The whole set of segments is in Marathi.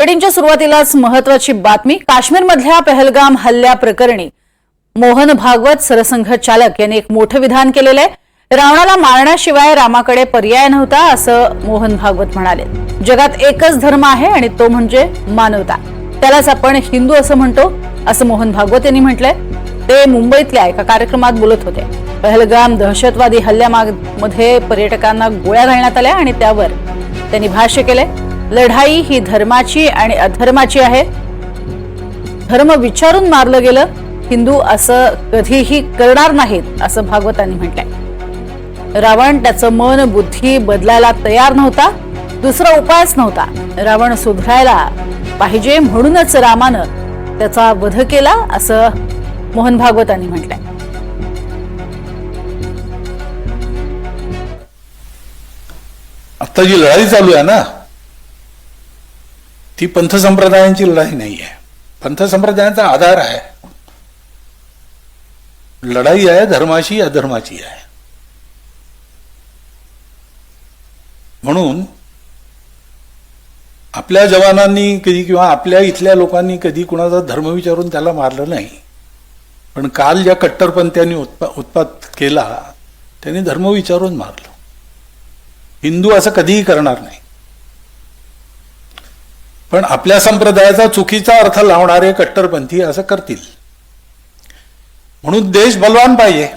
बुलेटिनच्या सुरुवातीलाच महत्वाची बातमी. काश्मीरमधल्या पहलगाम हल्ल्या प्रकरणी मोहन भागवत सरसंघ चालक यांनी एक मोठं विधान केलेलं आहे. रावणाला मारण्याशिवाय रामाकडे पर्याय नव्हता असं मोहन भागवत म्हणाले. जगात एकच धर्म आहे आणि तो म्हणजे मानवता. त्यालाच आपण हिंदू असं म्हणतो असं मोहन भागवत यांनी म्हटलंय. ते मुंबईतल्या एका कार्यक्रमात बोलत होते. पहलगाम दहशतवादी हल्ल्यामध्ये पर्यटकांना गोळ्या घालण्यात आल्या आणि त्यावर त्यांनी भाष्य केलंय. लढाई ही धर्माची आणि अधर्माची आहे. धर्म विचारून मारलं गेलं हिंदू असं कधीही करणार नाहीत असं भागवतांनी म्हटलंय. रावण त्याचं मन बुद्धी बदलायला तयार नव्हता दुसरा उपायच नव्हता. रावण सुधरायला पाहिजे म्हणूनच रामानं त्याचा वध केला असं मोहन भागवतांनी म्हटलंय. आता जी लढाई चालू आहे ना ती पंथ संप्रदायांची लढाई नाही आहे पंथ संप्रदायाचा आधार आहे. लढाई आहे धर्माची अधर्माची आहे. म्हणून आपल्या जवानांनी कधी किंवा आपल्या इथल्या लोकांनी कधी कुणाचा धर्म विचारून त्याला मारलं नाही. पण काल ज्या कट्टरपंथ्यांनी उत्पा उत्पात केला त्यांनी धर्म विचारून मारलं. हिंदू असं कधीही करणार नाही. पण आपल्या संप्रदायाचा चुकीचा अर्थ लावणारे कट्टरपंथी असं करतील. म्हणून देश बलवान पाहिजे.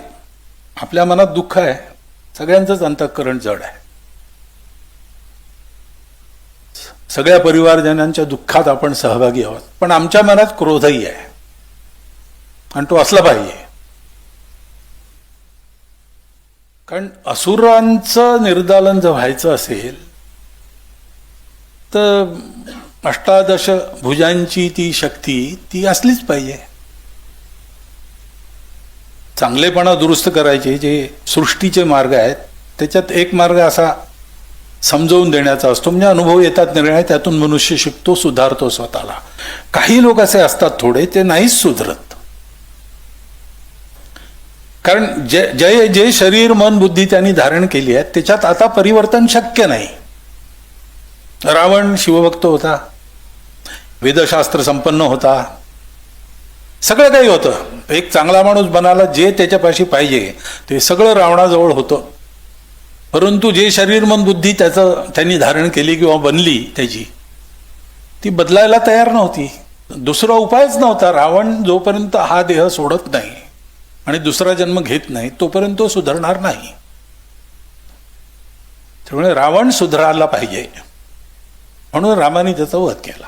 आपल्या मनात दुःख आहे. सगळ्यांचंच अंतःकरण जड आहे. सगळ्या परिवारजनांच्या दुःखात आपण सहभागी आहोत. पण आमच्या मनात क्रोधही आहे. आणि तो असला पाहिजे. कारण असुरांचं निर्दालन जर व्हायचं असेल तर अष्टादश भुजांची ती शक्ती ती असलीच पाहिजे. चांगलेपणा दुरुस्त करायचे जे सृष्टीचे मार्ग आहेत त्याच्यात एक मार्ग असा समजवून देण्याचा असतो. म्हणजे अनुभव येतात निर्णय त्यातून मनुष्य शिकतो सुधारतो स्वतःला. काही लोक असे असतात थोडे ते नाहीच सुधरत. कारण जे जे जे शरीर मन बुद्धी त्यांनी धारण केली आहे त्याच्यात आता परिवर्तन शक्य नाही. रावण शिवभक्त होता. वेदशास्त्र संपन्न होता. सगळं काही होतं. एक चांगला माणूस बनायला जे त्याच्यापाशी पाहिजे ते सगळं रावणाजवळ होतं. परंतु जे शरीर मन बुद्धी त्याचं त्यांनी धारण केली किंवा बनली त्याची ती बदलायला तयार नव्हती. दुसरा उपायच नव्हता. रावण जोपर्यंत हा देह सोडत नाही आणि दुसरा जन्म घेत नाही तोपर्यंत तो सुधारणार नाही. त्यामुळे रावण सुधारायला पाहिजे. म्हणून रामाने त्याचा वध केला.